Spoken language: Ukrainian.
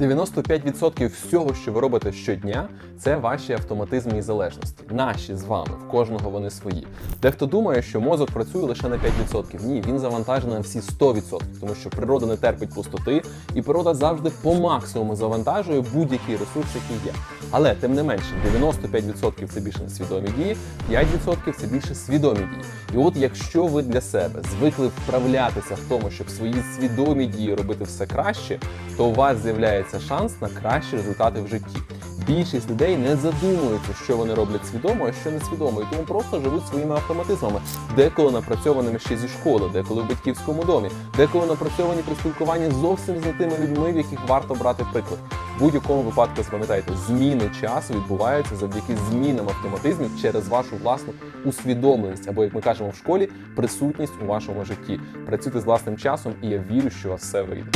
95% всього, що ви робите щодня, це ваші автоматизми і залежності. Наші з вами, в кожного вони свої. Дехто думає, що мозок працює лише на 5%. Ні, він завантажений на всі 100%, тому що природа не терпить пустоти, і природа завжди по максимуму завантажує будь-який ресурс, який є. Але тим не менше, 95% це більше несвідомі дії, 5% це більше свідомі дії. І от якщо ви для себе звикли вправлятися в тому, щоб свої свідомі дії робити все краще, то у вас з'являється шанс на кращі результати в житті. Більшість людей не задумуються, що вони роблять свідомо, а що несвідомо, і тому просто живуть своїми автоматизмами, деколи напрацьованими ще зі школи, деколи в батьківському домі, деколи напрацьовані при спілкуванні зовсім з тими людьми, в яких варто брати приклад. В будь-якому випадку запам'ятайте, зміни часу відбуваються завдяки змінам автоматизмів через вашу власну усвідомленість, або як ми кажемо в школі, присутність у вашому житті. Працюйте з власним часом, і я вірю, що у вас все вийде.